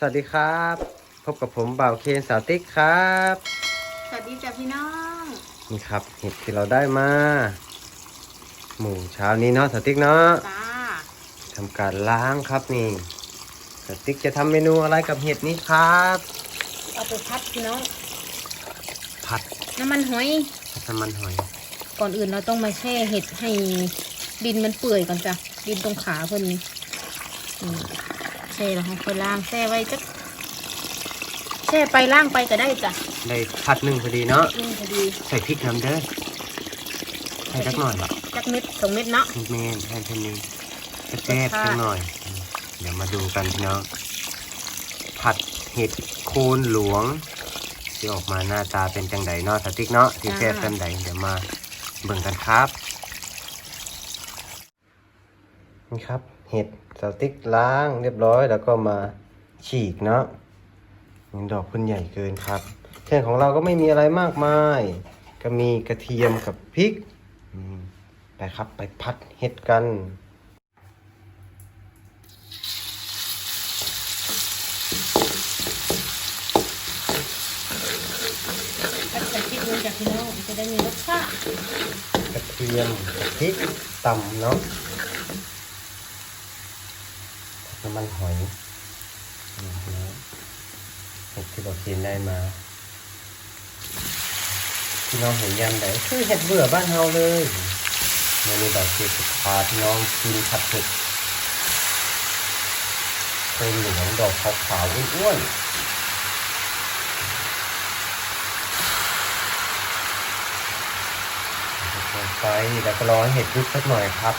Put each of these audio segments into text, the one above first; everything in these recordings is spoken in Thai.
สวัสดีครับ พบกับผมบ่าวเคนสาวติ๊กครับ สวัสดีจ้ะพี่น้องนี่ครับเห็ดที่เราได้มาหมูเช้านี้เนาะสาวติ๊กเนาะจ้าทำการล้างครับนี่สาวติ๊กจะทำเมนูอะไรกับเห็ดนี้ครับ เอาไปพัดพี่น้องผัดน้ำมันหอยผัดน้ำมันหอย ก่อนอื่นเราต้องมาแช่เห็ดให้ดินมันเปื่อยก่อนจ้ะดินตรงขาเพิ่นนี่อืมแช่แล้วให้ค่อยล้างแช่ไว้จักแช่ไปล้างไปก็ได้จ้ะได้ผัดหนึ่งพอดีเนาะนี่พอดีใส่พริกน้ำเด้อใส่จักหน่อยหรอจักเม็ดสองเม็ดเนาะเมนให้เพิ่นนี่แซ่บๆจักหน่อยอืมเดี๋ยวมาดูกันพี่น้องผัดเห็ดโคนหลวงที่ออกมาหน้าตาเป็นจังไดเนาะสาวติ๊กเนาะที่แซ่บจังไดเดี๋ยวมาเบิ่งกันครับนี่ครับ เห็ดสติ๊กล้างเรียบร้อยแล้วก็มาฉีกเนาะยังดอกเพิ่นใหญ่เกินครับเครื่องของเราก็ไม่มีอะไรมากมาย ก็มีกระเทียมกับพริกอืมไปครับไปพัดเห็ดกันพัดใส่พริกลงจากพี่น้องจะได้มีรสชาติกระเทียมกับพริกตำเนาะ น้ำมันหอยนี่นะเห็ดที่เรากินได้มาพี่น้องเห็นยำไหนคือเห็ดเบื่อบ้านเฮาเลยเมนูแบบเกี่ยวกับพาพี่น้องกินผัดเห็ดเป็นเหลืองดอกขาวๆอ้วนๆไปแล้วก็รอให้เห็ดยุบสักหน่อยครับ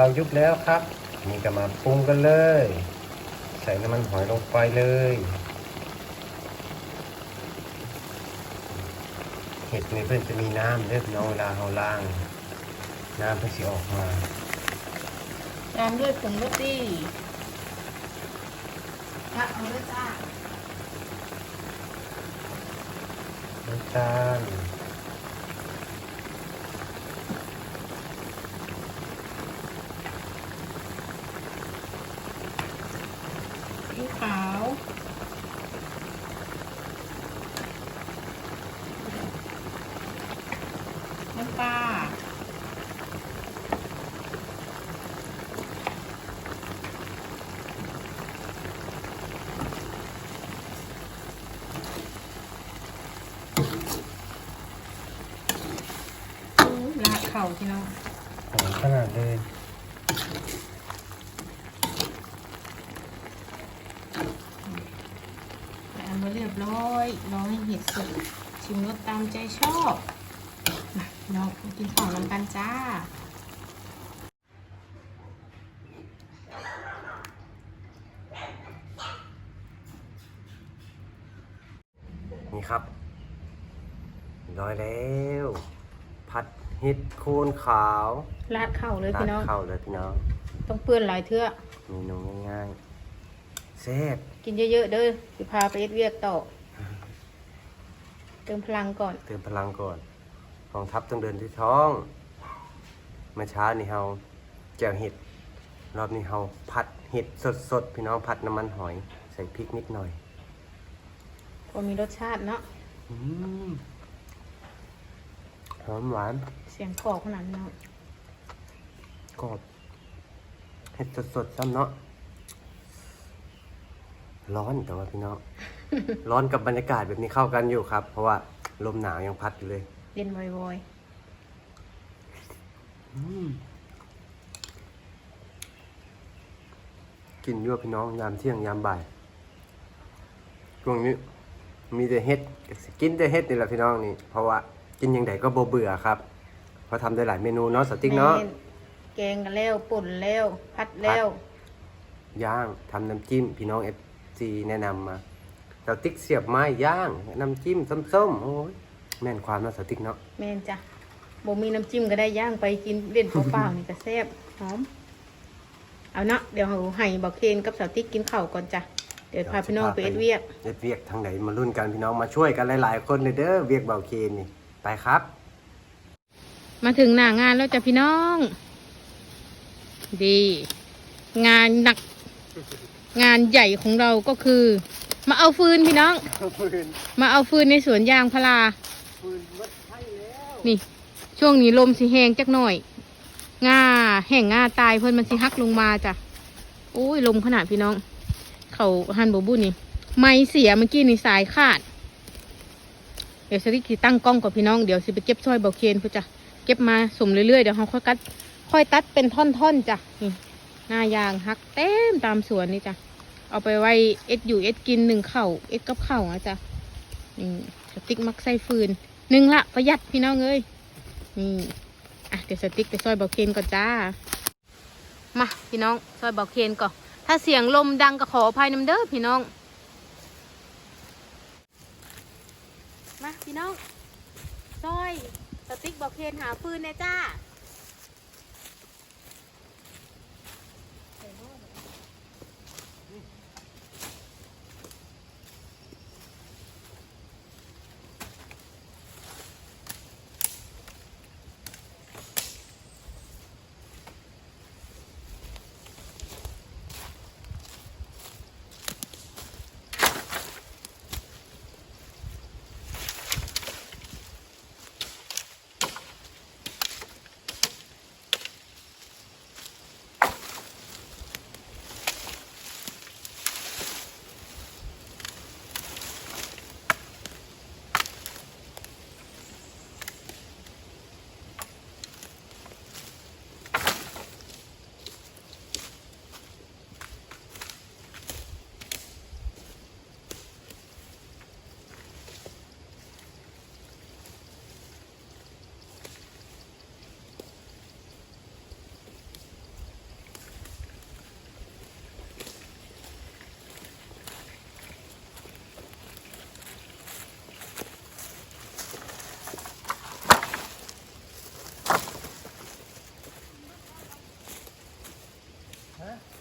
เห็ดของเรายุบแล้วครับนี่ก็มาปรุงกันเลย ใส่น้ำมันหอยลงไปเลย เห็ดในเพื่อนจะมีน้ำเลือดน้องเวลาเราล้าง น้ำเพื่อสิออกมาตามด้วยผงรสดีพัดเอาด้วยจ้าน้ำตาล ซีอิ๊วขาวน้ำปลาลาดเข่าพี่น้องหอมขนาดเลยแต่อันมาเรียบร้อยรอให้เห็ดสุกชิมรสตามใจชอบมาพี่น้องมากินของน้ำกันจ้านี่ครับ ร้อยแล้วผัด เห็ดโคนขาวลาดเข่าเลยราพี่ดน้อง เข้าเลยพี่น้องต้องเปื้อนหลายเทื่อเมนูง่ายๆแซ่บกินเยอะๆเด้อสิพาไปเอ็ดเวียกต่อ เติมพลังก่อน เติมพลังก่อนกองทัพต้องเดินด้วยท้องเมื่อเช้านี่เฮาแจ่วเห็ด รอบนี้เฮาผัดเห็ดสดๆ พี่น้องผัดน้ำมันหอย ใส่พริกนิดหน่อยพอมีรสชาติเนาะ อืมหอมหวานเสียงกรอบขนาดนั้นเนาะกรอบเห็ดสดๆซ้ำเนาะร้อนแต่ว่าพี่น้อง ร้อนกับบรรยากาศแบบนี้เข้ากันอยู่ครับ เพราะว่าลมหนาวยังพัดอยู่เลย เย็นวอยอืมกินยั่วพี่น้องยามเที่ยงยามบ่ายช่วงนี้มีแต่เฮ็ด กินแต่เฮ็ดนี่แหละพี่น้องนี่ เพราะว่ากินยังไงก็บ่เบื่อครับ เพราะทำได้หลายเมนูเนาะสๆติ๊กเนาะ แม่แกงกันแล้วป่นแล้วพัดแล้ว ย่างทำน้ำจิ้ม พี่น้องเอฟซีแนะนำมาสติ๊กเสียบไม้ย่างน้ำจิ้มส้มๆโอ้ยแม่นความเนาะสติ๊กเนาะแม่นจ้ะบ่มีน้ำจิ้มก็ได้ย่างไปกินเล่นเปล่าๆ นี่ก็แซ่บหอม เอาเนาะเดี๋ยวเราให้บอกเคนกับสาวติ๊กกินข้าวก่อนจ้ะ เดี๋ยวพาพี่น้องไปเอ็ดเวียก เอ็ดเวียกทางไหนมารุ่นกันพี่น้องมาช่วยกันหลายๆคนเลยเด้อเวียกเบาเคนนี่ไปครับ มาถึงหน้างานแล้วจ้ะพี่น้อง ดี งานหนัก งานใหญ่ของเราก็คือ มาเอาฟืนพี่น้องฟืนมาเอาฟืนในสวนยางพาราฟืนมัดให้แล้วนี่ ช่วงนี้ลมสิแห้งจักหน่อยง่าแห้งง่าตายเพิ่นมันสิฮักลงมาจ้ะโอ้ยลมขนาดพี่น้อง เขาหันบบุนี่ ไม่เสียเมื่อกี้นี่สายขาด เดี๋ยวสริกิตั้งกล้องกับพี่น้องเดี๋ยวสิไปเก็บซอยเบาเคนเพื่อจ้ะ เก็บมาสุ่มเรื่อยๆเดี๋ยวเขาค่อยกัด ค่อยตัดเป็นท่อนๆจ้ะนี่หน้ายางฮักเต็มตามสวนนี่จ้ะเอาไปไว้เอ็ดอยู่เอ็ดกินหนึ่งเข่าเอ็ดกับเข่านะจ้ะนี่สติ๊กมักใส่ฟืนหนึ่งละประหยัดพี่น้องเอ้ยนี่อะเดี๋ยวสติ๊กไปซอยเบาเคนก่อนจ้ามาพี่น้องซอยเบาเคนก่อนถ้าเสียงลมดังก็ขออภัยน้ำเด้อพี่น้องมาพี่น้องซอย สติ๊กบอกเคนหาฟืนนะจ้า Yeah.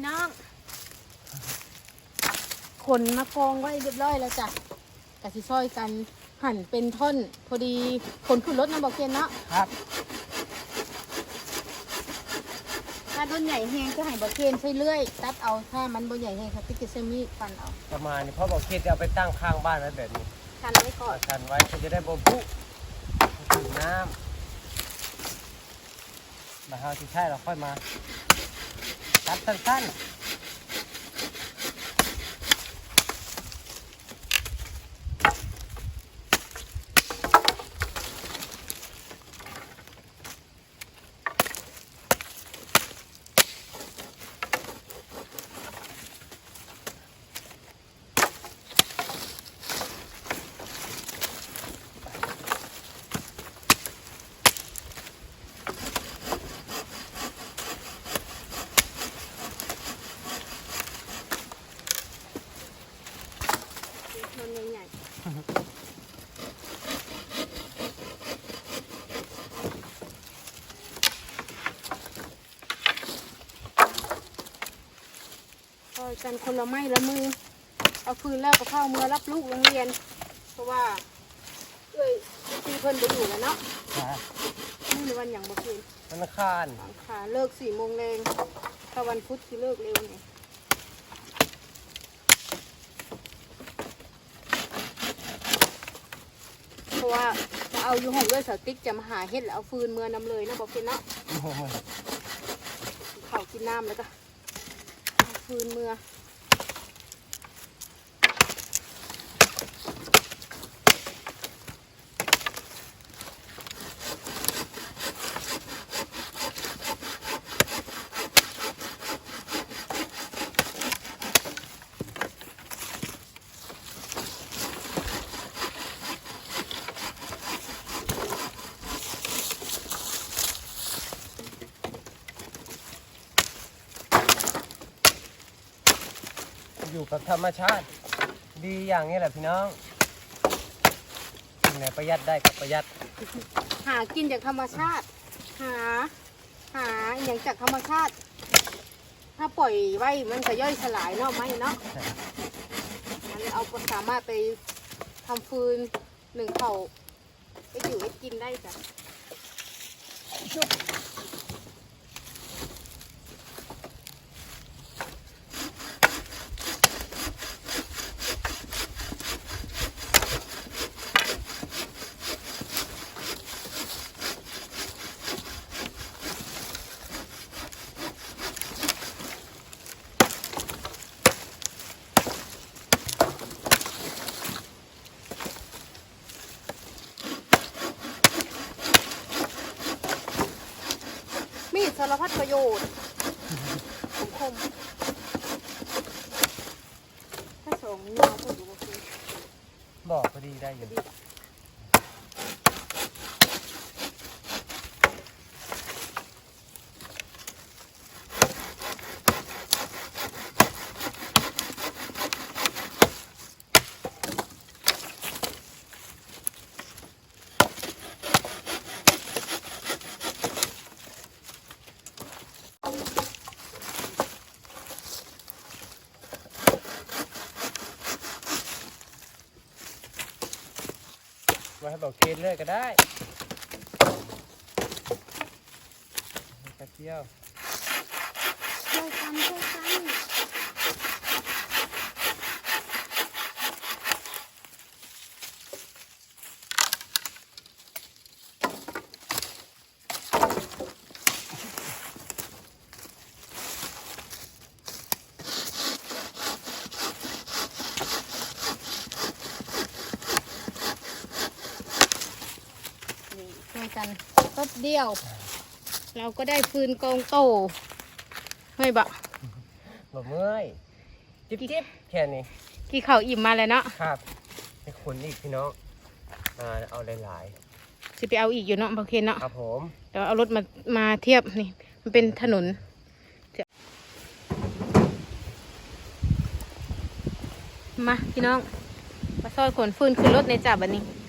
พี่น้อง ขนมากองไว้เรียบร้อยแล้วจ้ะกะสิซอยกันหั่นเป็นท่อน พอดีขนขึ้นรถนะบอกเกนเนาะครับไปถ้าต้นใหญ่แห้งก็ให้บะเคนใช้เลื่อย ตัดเอาถ้ามันบะใหญ่แห้งค่ะติ๊กเซมีดฟันเอาประมาณนี้เพราะบอกเคสจะเอาไปตั้งข้างบ้านไว้แบบนี้ทันไว้ก่อนเอาชันไว้เขาจะได้บ่บุถึงน้ำมาเฮาที่ใช่เราค่อยมา ตัดสั้ กันคนละไม้ละมือ เอาฟืนแล้วก็เข้าเมื่อรับลูกโรงเรียน เพราะว่าเอ้ยพี่เพิ่นไปอยู่แล้วเนาะนะนี่ในวันอย่างบ่คืนธนาคารหลังคาเลิกสี่โมงแรงถ้าวันพุธคือเลิกเร็วไงเพราะว่าจะเอาอยู่ห้องด้วยสาวติ๊กจะมาหาเห็ดแล้วเอาฟืนเมื่อนำเลยนะบอกเป็นเนาะโอ้โหข้าวกินน้ำแล้วก็เอาฟืนเมื่อ ธรรมชาติ ดีอย่างนี้แหละพี่น้องสิ่งไหนประหยัดได้ก็ประหยัดหากินจากธรรมชาติ หา หาอย่างจากธรรมชาติ ถ้าปล่อยไว้มันก็ย่อยสลายเนาะไหมเนาะมันเอาสามารถไปทำฟืนหนึ่งเข่าไปอยู่ไปกินได้จ้ะจุ๊บ มีดสารพัดประ โยชน์คมคมถ้าสองยาวก็ดูโอเคบอกพอดีได้อยู่ดี มา ให้บอกเกณฑ์เลยก็ได้กระเที่ยว ช่วยกันช่วยกันนี่ช่วยกันแป๊บเดี ยว เราก็ได้ฟืนกองโตเฮ้ยบะบอกเมื่อยจิ๊บจิ๊บแค่นี้กี่เขาวอิ่มมาเลยเนาะครับให้คนอีกพี่น้องมาเอาหลายจะไปเอาอีกอยู่เนาะบางเคนเนาะๆครับผมเดี๋ยวเอารถมามาเทียบนี่ มันเป็นถนนเดี๋ยวมาพี่น้องมาซอยขนฟืนขึ้นรถในจับอันนี้ขึ้น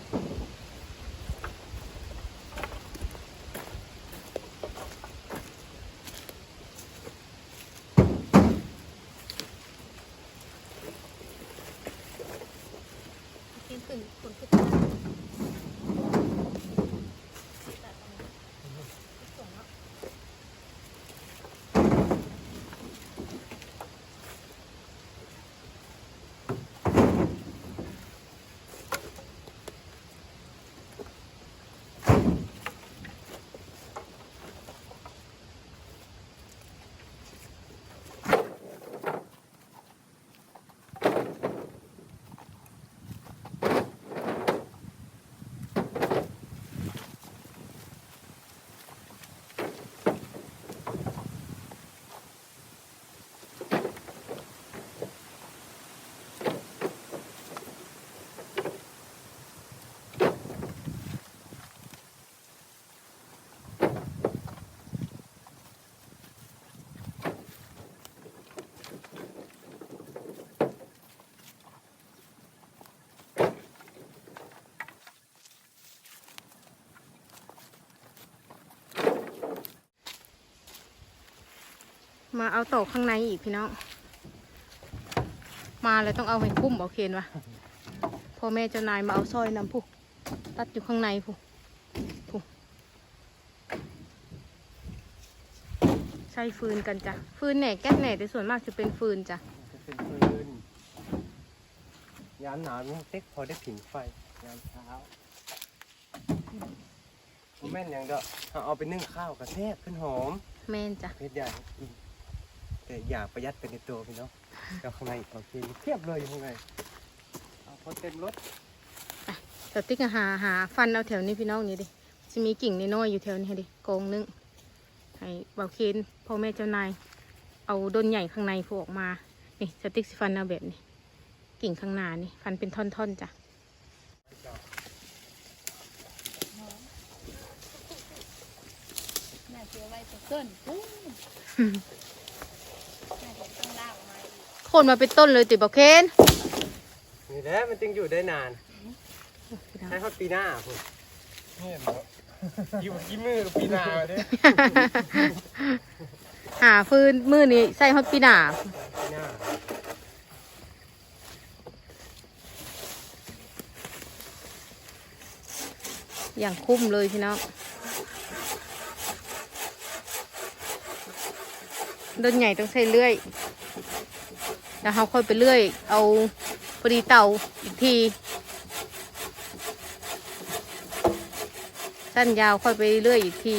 มาเอาตอกข้างในอีกพี่น้อง มาแล้วต้องเอาให้คุ้มเอาเคนวะพ่อแม่เจ้านายมาเอาสร้อยนำผู้ตัดอยู่ข้างในผู้ผู้ใช้ฟืนกันจ้ะ ฟืนแหน่แก๊สแหน่แต่ส่วนมากจะเป็นฟืนจ้ะจะเป็นฟืนยามหนาวนี่เต็กพอได้ผิงไฟยามเช้าบ่แม่นอย่างเด้อเอาเอาไปนึ่งข้าวกระแทกขึ้นหอม แม่นจ้ะ เพชรใหญ่กิน แต่อยากประหยัดไปในตัวพี่เนาะเดี๋ยวข้างในโอเคเทียบเลยอยู่ข้างในเอาพอเต็มรถสติ๊กอะหาหาฟันเอาแถวนี้พี่น้องนี่ดิจะมีกิ่งน้อยๆอยู่แถวนี้ให้ดิกองนึงให้เบาเคนพ่อแม่เจ้านายเอาด้นใหญ่ข้างในผูกออกมา นี่สติ๊กสิฟันเอาแบบนี้ กิ่งข้างหน้านี่ฟันเป็นท่อนๆจ้ะน่าเชื่อไว้ตัวเกินปุ้งน่าจะต้องลากออกมาอีก โคนมาเป็นต้นเลยติเบาเคนนี่แหละมันจึงอยู่ได้นานให้ฮอดปีหน้าพุ่นเนี่ยเนาะอยู่กี่มือกับปีหน้าเด้หาฟืนมือนี้ใส่ฮอตปีหนาปีหน้าอย่างคุ้มเลยพี่น้องด้นใหญ่ต้องใส่เลื่อย แล้วเขาค่อยไปเลื่อย เอาพอดีเต่าอีกที สั้นยาวค่อยไปเลื่อยอีกที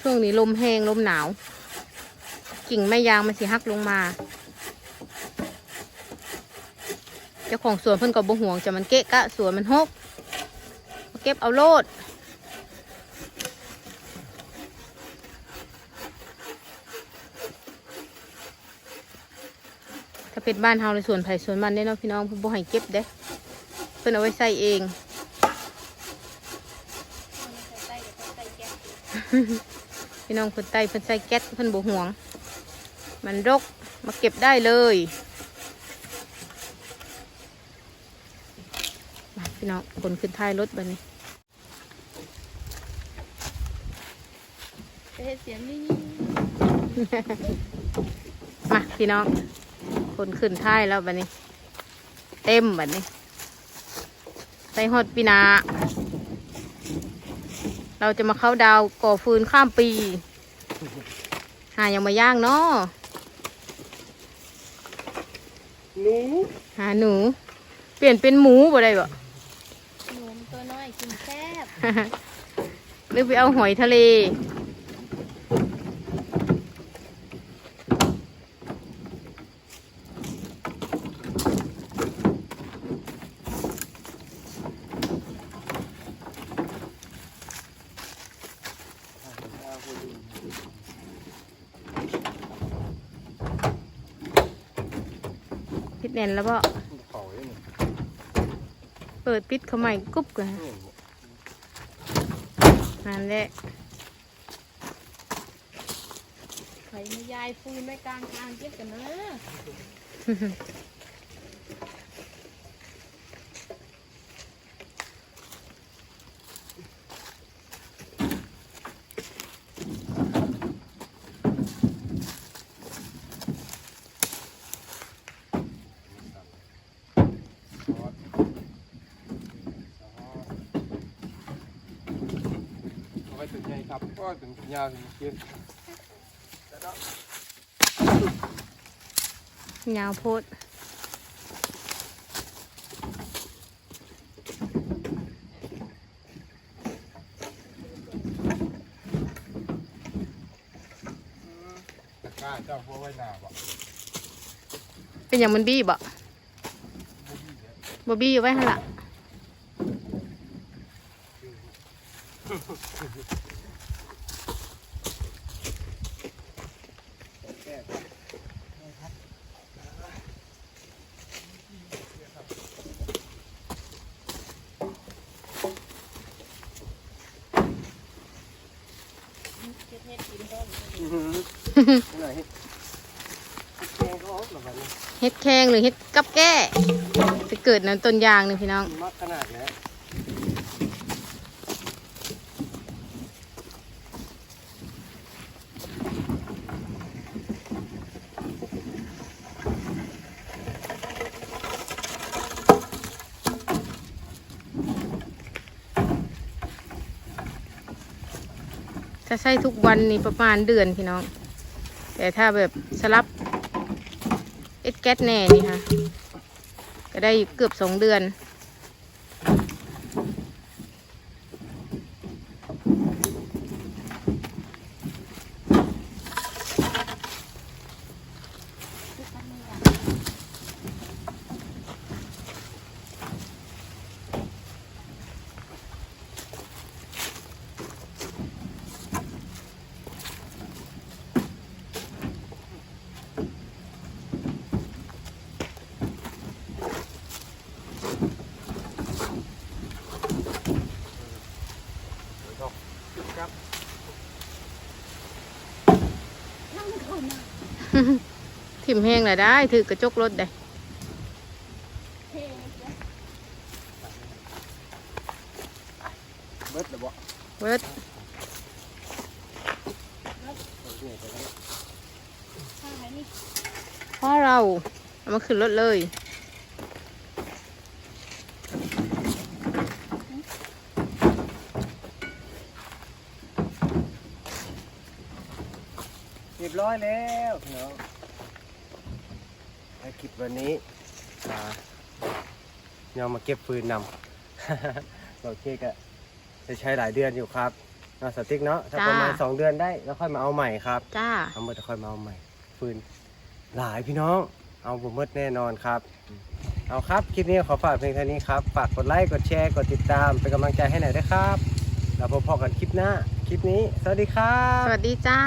ช่วงนี้ลมแห้งลมหนาว กิ่งไม้ยางมันสิหักลงมา เจ้าของสวนเพิ่นก็บ่ห่วงจะมันเกะกะสวนมันหกมาเก็บเอาโลดถ้าเป็นบ้านเฮาในสวนไผ่สวนมันได้เนาะพี่น้องเพิ่นบ่ให้เก็บเด้เพิ่นเอาไว้ใส่เองคนใส่ใส่เดี๋ยวใส่แก๊สพี่น้องคนใต้เพิ่นใส่แก๊สเพิ่นบ่ห่วง มันรกมาเก็บได้เลยมาพี่น้องคนขึ้นท้ายรถบัดนี้ไปเฮ็ดเสียงนี่มาพี่น้อง คนขึ้นท้ายแล้วบัดนี้ เต็มบัดนี้ใส่ฮอดปีหนาเราจะมาเข้าดาวก่อฟืนข้ามปี หายังมาย่างเนาะ หนูหาหนู เปลี่ยนเป็นหมูบ่ได้บ่หนูมันตัวน้อยกินแซ่บหรือไปเอาหอยทะเล พิด แล้วบ่เขาเองเปิดปิดเขาใหม่กุ๊บกันนั่นแหละไข่มายายฟูนไม่กลางทางเก็บกันเนอะ เอาไว้ถึงไงครับก็ถึง ยาวถึงเกินยาวโพดตะกร้าเจ้าพวกไว้หนาบ่เป็นอย่างมันบี้บ่บ่บี้อยู่ไว้หั่นละ กับแก้จะเกิดในต้นยางหนึ่งพี่น้องมักขนาดเนี้ยถ้าใช้ทุกวันนี่ประมาณเดือนพี่น้อง แต่ถ้าแบบสลับเอ็ดแก๊สแน่นี่ค่ะ ก็ได้เกือบสองเดือน ทิมแห้งเลยได้ ถือกระจกรถได้เบิดเลยบ่เวิร์ดข้าวไหนนี่พ่อเราเอามาขึ้นรถเลยเรียบร้อยแล้วพี่น้อง ภารกิจวันนี้มาเนี่ยมาเก็บฟืนนำโอเคก็จะใช้หลายเดือนอยู่ครับเนาะสติ๊กเนาะถ้าจ้า ประมาณสองเดือนได้แล้วค่อยมาเอาใหม่ครับจ้า เอาหมดแล้วค่อยมาเอาใหม่ ฟืนหลายพี่น้อง เอาบุมดแน่นอนครับเอาครับคลิปนี้ขอฝากเพียงเท่านี้ครับฝากกดไลค์กดแชร์กดติดตามเป็นกำลังใจให้หน่อยด้วยครับ แล้วพบกันคลิปหน้าคลิปนี้ สวัสดีครับสวัสดีจ้า